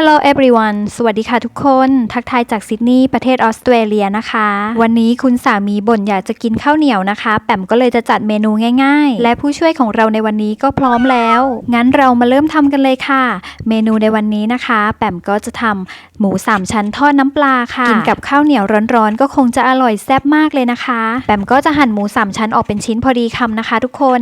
Hello everyone สวัสดีค่ะทุกคน ทักทายจากซิดนีย์ประเทศออสเตรเลียนะคะ วันนี้คุณสามีบ่นอยากจะกินข้าวเหนียวนะคะ แปมก็เลยจะจัดเมนูง่าย ๆ และผู้ช่วยของเราในวันนี้ก็พร้อมแล้ว งั้นเรามาเริ่มทำกันเลยค่ะ เมนูในวันนี้นะคะ แปมก็จะทำหมูสามชั้นทอดน้ำปลาค่ะ กินกับข้าวเหนียวร้อนๆ ก็คงจะอร่อยแซ่บมากเลยนะคะ แปมก็จะหั่นหมูสามชั้นออกเป็นชิ้นพอดีคำนะคะ ทุกคน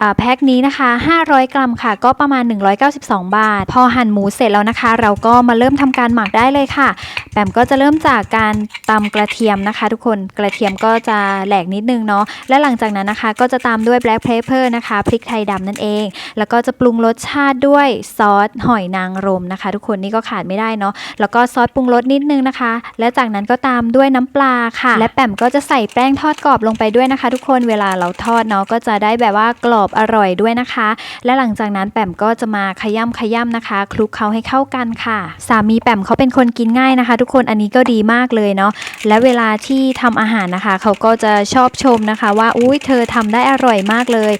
อ่าแพ็คนี้นะคะ 500 กรัมค่ะ ก็ประมาณ 192 บาท พอหั่นหมูเสร็จแล้วนะคะ เราก็มาเริ่มทำการหมักได้เลยค่ะแปมก็จะเริ่มจากการตำกระเทียมนะคะ ทุกคนกระเทียมก็จะแหลกนิดนึงเนาะและหลังจากนั้นนะคะ ก็จะตามด้วย black pepper นะคะพริกไทยดำนั่นเอง แล้วก็จะปรุงรสชาติด้วยซอสหอยนางรมนะคะ ทุกคนนี่ก็ขาดไม่ได้เนาะแล้วก็ซอสปรุงรสนิดนึงนะคะ และจากนั้นก็ตามด้วยน้ำปลาค่ะ และแปมก็จะใส่แป้งทอดกรอบลงไปด้วยนะคะ ทุกคนเวลาเราทอดเนาะก็จะได้แบบว่ากรอบอร่อยด้วยนะคะ และหลังจากนั้นแปมก็จะมาขย้ำขย้ำนะคะคลุกเคล้าให้เข้ากันค่ะสามีแปมเขาเป็นคนกินง่ายนะคะ ทุกคนอันนี้ก็ดีมากเลยเนาะและเวลาที่ทำอาหารนะคะ เขาก็จะชอบชมนะคะ ว่าอุ้ยเธอทำได้อร่อยมากเลย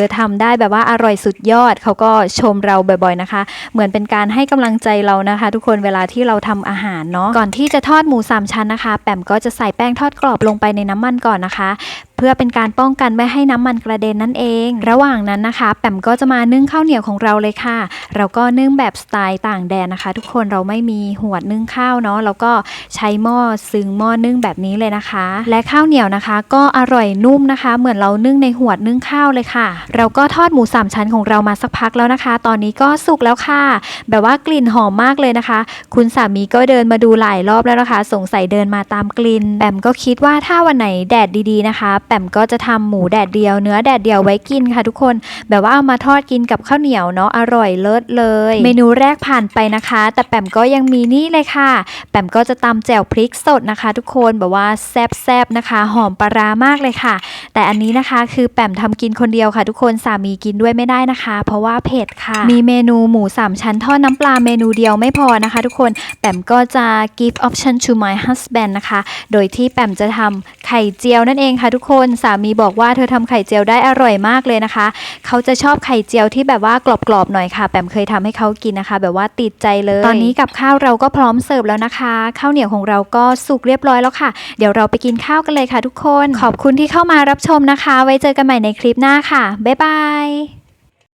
อทำได้แบบว่าอร่อยสุดยอดเขาก็ชมเราบ่อยๆนะคะ เหมือนเป็นการให้กำลังใจเรานะคะ ทุกคนเวลาที่เราทำอาหารเนาะก่อนที่จะทอดหมูสามชั้นนะคะ แปมก็จะใส่แป้งทอดกรอบลงไปในน้ำมันก่อนนะคะเพื่อเป็นการป้องกันไม่ให้น้ำมันกระเด็นนั่นเอง ระหว่างนั้นนะคะ แปมก็จะมานึ่งข้าวเหนียวของเราเลยค่ะ เราก็นึ่งแบบสไตล์ต่างแดนนะคะ ทุกคนเราไม่มีหวดนึ่งข้าวเนาะแล้วก็ใช้หม้อซึ้งหม้อนึ่งแบบนี้เลยนะคะ และข้าวเหนียวนะคะ ก็อร่อยนุ่มนะคะ เหมือนเรานึ่งในหวดนึ่งข้าวเลยค่ะเราก็ทอดหมูสามชั้นของเรามาสักพักแล้วนะคะ ตอนนี้ก็สุกแล้วค่ะ แบบว่ากลิ่นหอมมากเลยนะคะ คุณสามีก็เดินมาดูหลายรอบแล้วนะคะ สงสัยเดินมาตามกลิ่นแปมก็คิดว่าถ้าวันไหนแดดดีๆนะคะแปมก็จะทำหมูแดดเดียว เนื้อแดดเดียวไว้กินค่ะทุกคน แบบว่าเอามาทอดกินกับข้าวเหนียวเนาะอร่อยเลิศเลย เมนูแรกผ่านไปนะคะ แต่แปมก็ยังมีนี่เลยค่ะแปมก็จะตำแจ่วพริกสดนะคะ ทุกคนแบบว่าแซ่บๆนะคะ หอมปลาร้ามากเลยค่ะ แต่อันนี้นะคะคือแปมทำกินคนเดียวค่ะ ทุกคนสามีกินด้วยไม่ได้นะคะ เพราะว่าเผ็ดค่ะ มีเมนูหมูสามชั้นทอดน้ำปลาเมนูเดียวไม่พอนะคะ ทุกคนแปมก็จะ give option to my husband นะคะ โดยที่แปมจะทำไข่เจียวนั่นเองค่ะ ทุกคนสามีบอกว่าเธอทำไข่เจียวได้อร่อยมากเลยนะคะ เขาจะชอบไข่เจียวที่แบบว่ากรอบๆหน่อยค่ะแปมเคยทำให้เขากินนะคะ แบบว่าติดใจเลย ตอนนี้กับข้าวเราก็พร้อมเสิร์ฟแล้วนะคะข้าวเหนียวของเราก็สุกเรียบร้อยแล้วค่ะ เดี๋ยวเราไปกินข้าวกันเลยค่ะ ทุกคนขอบคุณที่เข้ามารับชมนะคะ ไว้เจอกันใหม่ในคลิปหน้าค่ะ บ๊ายบาย